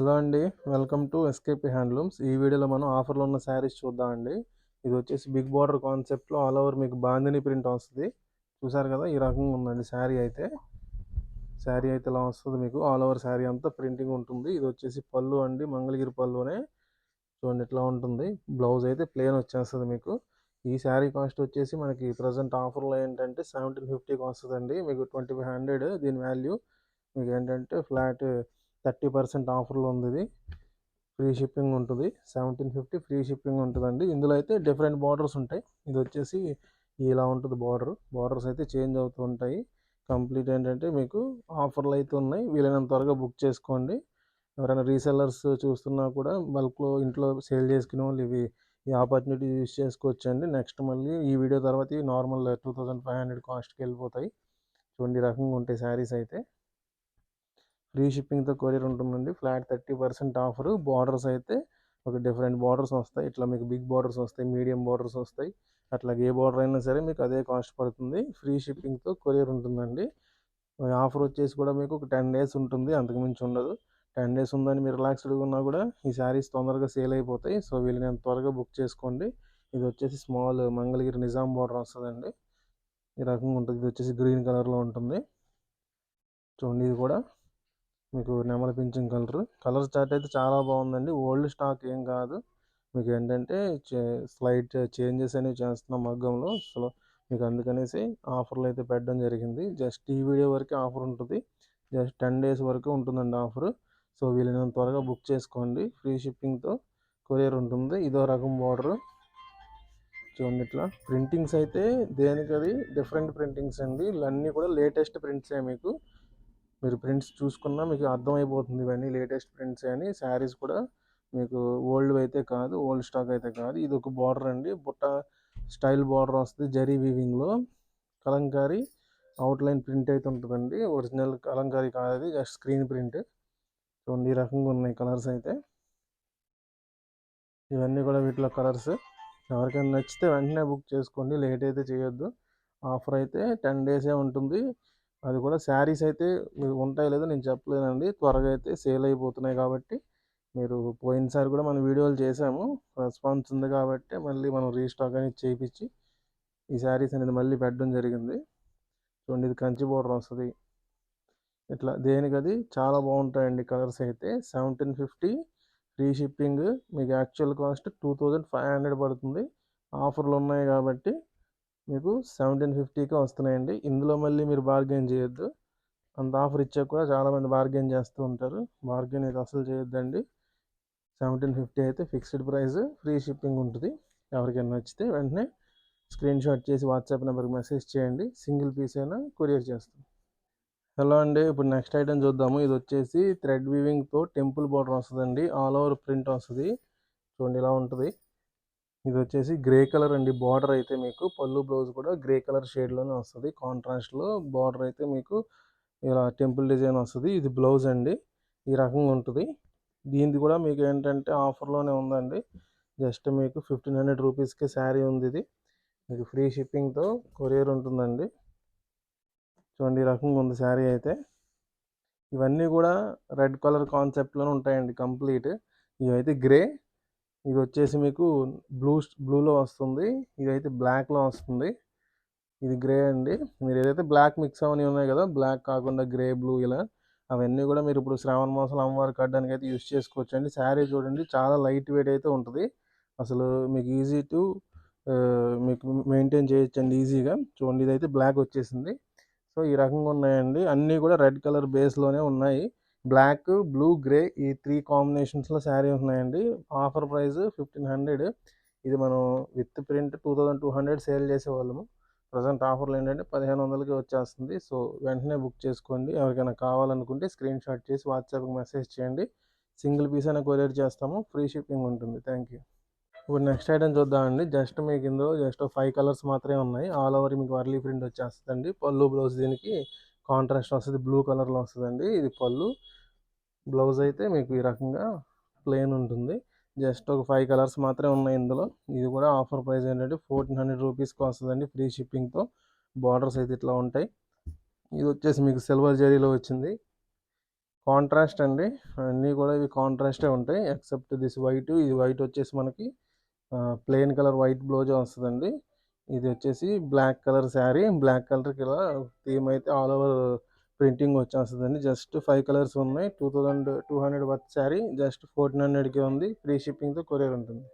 Hello అండి welcome to SKP handlooms. ఈ వీడియోలో మనం ఆఫర్లో ఉన్న శారీస్ చూద్దాం అండి. ఇది వచ్చేసి బిగ్ బార్డర్ కాన్సెప్ట్లో ఆల్ ఓవర్ మీకు బాందిని ప్రింట్ వస్తుంది. చూసారు కదా ఈ రకంగా ఉందండి శారీ అయితే. శారీ అయితే ఇలా వస్తుంది మీకు? ఆల్ ఓవర్ శారీ అంతా ప్రింటింగ్ ఉంటుంది. ఇది వచ్చేసి పళ్ళు అండి మంగళగిరి పళ్ళునే. చూడండి ఇట్లా ఉంటుంది. బ్లౌజ్ అయితే ప్లేన్ వచ్చేస్తుంది మీకు. ఈ శారీ కాస్ట్ వచ్చేసి మనకి ప్రజెంట్ ఆఫర్లో ఏంటంటే సెవెంటీన్ ఫిఫ్టీకి వస్తుందండి. మీకు ట్వంటీ ఫైవ్ హండ్రెడ్ దీని వాల్యూ. మీకు ఏంటంటే ఫ్లాట్ థర్టీ పర్సెంట్ ఆఫర్లో ఉంది ఇది. ఫ్రీ షిప్పింగ్ ఉంటుంది. సెవెంటీన్ ఫిఫ్టీ ఫ్రీ షిప్పింగ్ ఉంటుందండి. ఇందులో అయితే డిఫరెంట్ బార్డర్స్ ఉంటాయి. ఇది వచ్చేసి ఇలా ఉంటుంది బార్డర్. బార్డర్స్ అయితే చేంజ్ అవుతూ ఉంటాయి. కంప్లీట్ ఏంటంటే మీకు ఆఫర్లు అయితే ఉన్నాయి. వీలైనంత త్వరగా బుక్ చేసుకోండి. ఎవరైనా రీసెల్లర్స్ చూస్తున్నా కూడా బల్క్లో ఇంట్లో సేల్ చేసుకునే వాళ్ళు ఇవి ఈ ఆపర్చునిటీ యూస్ చేసుకోవచ్చండి. నెక్స్ట్ మళ్ళీ ఈ వీడియో తర్వాత normal two thousand five hundred కాస్ట్కి వెళ్ళిపోతాయి. చూడండి రకంగా ఉంటాయి శారీస్ అయితే. ఫ్రీ షిప్పింగ్తో కొరియర్ ఉంటుందండి. Flat thirty percent offer. Borders అయితే ఒక డిఫరెంట్ బార్డర్స్ వస్తాయి. ఇట్లా మీకు బిగ్ బార్డర్స్ వస్తాయి మీడియం బార్డర్స్ వస్తాయి. అట్లా ఏ బార్డర్ అయినా సరే మీకు అదే కాస్ట్ పడుతుంది. ఫ్రీ షిప్పింగ్తో కొరియర్ ఉంటుందండి. ఆఫర్ వచ్చేసి కూడా మీకు ఒక టెన్ డేస్ ఉంటుంది. అంతకుమించి ఉండదు. టెన్ డేస్ ఉందని మీరు రిలాక్స్డ్గా ఉన్నా కూడా ఈ శారీస్ తొందరగా సేల్ అయిపోతాయి. సో వీళ్ళని త్వరగా బుక్ చేసుకోండి. ఇది వచ్చేసి స్మాల్ మంగళగిరి నిజాం బార్డర్ వస్తుందండి. ఈ రకంగా ఉంటుంది. ఇది వచ్చేసి గ్రీన్ కలర్లో ఉంటుంది. చూడండి ఇది కూడా. మీకు నెమల పింఛన్ కలర్. కలర్ చార్ట్ అయితే చాలా బాగుందండి. ఓల్డ్ స్టాక్ ఏం కాదు. మీకు ఏంటంటే స్లైట్ చేంజెస్ అనేవి చేస్తున్నాం మగ్గంలో. సో మీకు అందుకనేసి ఆఫర్లు అయితే పెట్టడం జరిగింది. జస్ట్ ఈ వీడియో వరకే ఆఫర్ ఉంటుంది. జస్ట్ టెన్ డేస్ వరకు ఉంటుందండి ఆఫర్. సో వీళ్ళని త్వరగా బుక్ చేసుకోండి. ఫ్రీ షిప్పింగ్తో కొరియర్ ఉంటుంది. ఇదో రకం బార్డర్. చూడండి ఇట్లా. ప్రింటింగ్స్ అయితే దేనికి అది డిఫరెంట్ ప్రింటింగ్స్ అండి. ఇవన్నీ కూడా లేటెస్ట్ ప్రింట్సే మీకు. మీరు ప్రింట్స్ చూసుకున్నా మీకు అర్థమైపోతుంది ఇవన్నీ లేటెస్ట్ ప్రింట్స్ అని. శారీస్ కూడా మీకు ఓల్డ్ అయితే కాదు ఓల్డ్ స్టాక్ అయితే కాదు. ఇది ఒక బార్డర్ అండి. బుట్ట స్టైల్ బార్డర్ వస్తుంది జరీ వీవింగ్లో. కలంకారీ అవుట్లైన్ ప్రింట్ అయితే ఉంటుందండి. ఒరిజినల్ కలంకారీ కాదు అది జస్ట్ స్క్రీన్ ప్రింట్. చూడండి ఈ రకంగా ఉన్నాయి కలర్స్ అయితే. ఇవన్నీ కూడా వీటిలో కలర్స్. ఎవరికైనా నచ్చితే వెంటనే బుక్ చేసుకోండి. లేట్ అయితే చేయొద్దు. ఆఫర్ అయితే టెన్ డేసే ఉంటుంది. అది కూడా శారీస్ అయితే మీరు ఉంటాయి లేదో నేను చెప్పలేనండి. త్వరగా అయితే సేల్ అయిపోతున్నాయి కాబట్టి మీరు పోయినసారి కూడా మనం వీడియోలు చేసాము రెస్పాన్స్ ఉంది కాబట్టి మళ్ళీ మనం రీస్టాక్ అనేది చేయించి ఈ శారీస్ అనేది మళ్ళీ పెట్టడం జరిగింది. చూడండి ఇది కంచి బోర్డర్ వస్తుంది. ఇట్లా దేనికి అది? చాలా బాగుంటాయండి కలర్స్ అయితే. Seventeen fifty free shipping. మీకు actual cost two thousand five hundred పడుతుంది. ఆఫర్లు ఉన్నాయి కాబట్టి మీకు సెవెంటీన్ ఫిఫ్టీకే వస్తున్నాయండి. ఇందులో మళ్ళీ మీరు బార్గెన్ చేయొద్దు. అంత ఆఫర్ ఇచ్చాక కూడా చాలామంది బార్గెన్ చేస్తూ ఉంటారు. బార్గెన్ అయితే అసలు చేయొద్దండి. సెవెంటీన్ ఫిఫ్టీ అయితే ఫిక్స్డ్ ప్రైస్ ఫ్రీ షిప్పింగ్ ఉంటుంది. ఎవరికైనా నచ్చితే వెంటనే స్క్రీన్ షాట్ చేసి వాట్సాప్ నెంబర్కి మెసేజ్ చేయండి. సింగిల్ పీస్ అయినా కొరియర్ చేస్తాం. హలో అండి ఇప్పుడు నెక్స్ట్ ఐటమ్ చూద్దాము. ఇది వచ్చేసి థ్రెడ్ వీవింగ్తో టెంపుల్ బార్డర్ వస్తుందండి. ఆల్ ఓవర్ ప్రింట్ వస్తుంది. చూడండి ఇలా ఉంటుంది. ఇది వచ్చేసి గ్రే కలర్ అండి. బార్డర్ అయితే మీకు పళ్ళు బ్లౌజ్ కూడా గ్రే కలర్ షేడ్లోనే వస్తుంది. కాంట్రాస్ట్లో బార్డర్ అయితే మీకు ఇలా టెంపుల్ డిజైన్ వస్తుంది. ఇది బ్లౌజ్ అండి. ఈ రకంగా ఉంటుంది. దీనిది కూడా మీకు ఏంటంటే ఆఫర్లోనే ఉందండి. జస్ట్ మీకు ఫిఫ్టీన్ హండ్రెడ్ రూపీస్కి శారీ ఉంది ఇది. మీకు ఫ్రీ షిప్పింగ్తో కొరియర్ ఉంటుందండి. చూడండి ఈ రకంగా ఉంది శారీ అయితే. ఇవన్నీ కూడా రెడ్ కలర్ కాన్సెప్ట్లోనే ఉంటాయండి కంప్లీట్. ఇవైతే గ్రే ఇది వచ్చేసి మీకు బ్లూ బ్లూలో వస్తుంది. ఇదైతే బ్లాక్లో వస్తుంది. ఇది గ్రే అండి. మీరు ఏదైతే బ్లాక్ మిక్స్ అవన్నీ ఉన్నాయి కదా బ్లాక్ కాకుండా గ్రే బ్లూ ఇలా అవన్నీ కూడా మీరు ఇప్పుడు శ్రావణ మాసంలో అమ్మవారి కట్టడానికి అయితే యూస్ చేసుకోవచ్చు అండి శారీ చూడండి చాలా లైట్ వెయిట్ అయితే ఉంటుంది. అసలు మీకు ఈజీ టు మీకు మెయింటైన్ చేయొచ్చండి ఈజీగా. చూడండి ఇదైతే బ్లాక్ వచ్చేసింది. సో ఈ రకంగా ఉన్నాయండి. అన్నీ కూడా రెడ్ కలర్ బేస్లోనే ఉన్నాయి. బ్లాక్ బ్లూ గ్రే ఈ త్రీ కాంబినేషన్స్లో శారీ ఉన్నాయండి ఆఫర్ ప్రైస్ ఫిఫ్టీన్ హండ్రెడ్. ఇది మనం with print two thousand two hundred sale చేసేవాళ్ళము. ప్రజెంట్ ఆఫర్లు ఏంటంటే పదిహేను వందలకి వచ్చేస్తుంది. సో వెంటనే బుక్ చేసుకోండి. ఎవరికైనా కావాలనుకుంటే స్క్రీన్ షాట్ చేసి వాట్సాప్కి మెసేజ్ చేయండి. సింగిల్ పీస్ అయినా కొరియర్ చేస్తాము. ఫ్రీ షిప్పింగ్ ఉంటుంది. Thank you. ఇప్పుడు నెక్స్ట్ ఐటమ్ చూద్దామండి. జస్ట్ మీకు ఇందులో జస్ట్ ఫైవ్ కలర్స్ మాత్రమే ఉన్నాయి. ఆల్ ఓవర్ మీకు వర్లీ ప్రింట్ వచ్చేస్తుందండి. పళ్ళు బ్లౌజ్ దీనికి కాంట్రాస్ట్ వస్తుంది. బ్లూ కలర్లో వస్తుందండి. ఇది పళ్ళు. బ్లౌజ్ అయితే మీకు ఈ రకంగా ప్లెయిన్ ఉంటుంది. జస్ట్ ఒక ఫైవ్ కలర్స్ మాత్రమే ఉన్నాయి ఇందులో. ఇది కూడా ఆఫర్ ప్రైస్ ఏంటంటే ఫోర్టీన్ హండ్రెడ్ రూపీస్కి వస్తుందండి. ఫ్రీ షిప్పింగ్తో బార్డర్స్ అయితే ఇట్లా ఉంటాయి. ఇది వచ్చేసి మీకు సిల్వర్ జరీలో వచ్చింది. కాంట్రాస్ట్ అండి. అన్నీ కూడా ఇవి కాంట్రాస్టే ఉంటాయి. Except this white. ఇది వైట్ వచ్చేసి మనకి ప్లెయిన్ కలర్ వైట్ బ్లౌజ్ వస్తుందండి. ఇది వచ్చేసి బ్లాక్ కలర్ శారీ. బ్లాక్ కలర్కి ఇలా థీమ్ అయితే ఆల్ ఓవర్ ప్రింటింగ్ వచ్చేస్తుందండి. జస్ట్ ఫైవ్ కలర్స్ ఉన్నాయి. Two thousand two hundred worth sari. Just fourteen హండ్రెడ్కి ఉంది. ఫ్రీ షిప్పింగ్తో కొరియర్ ఉంటుంది.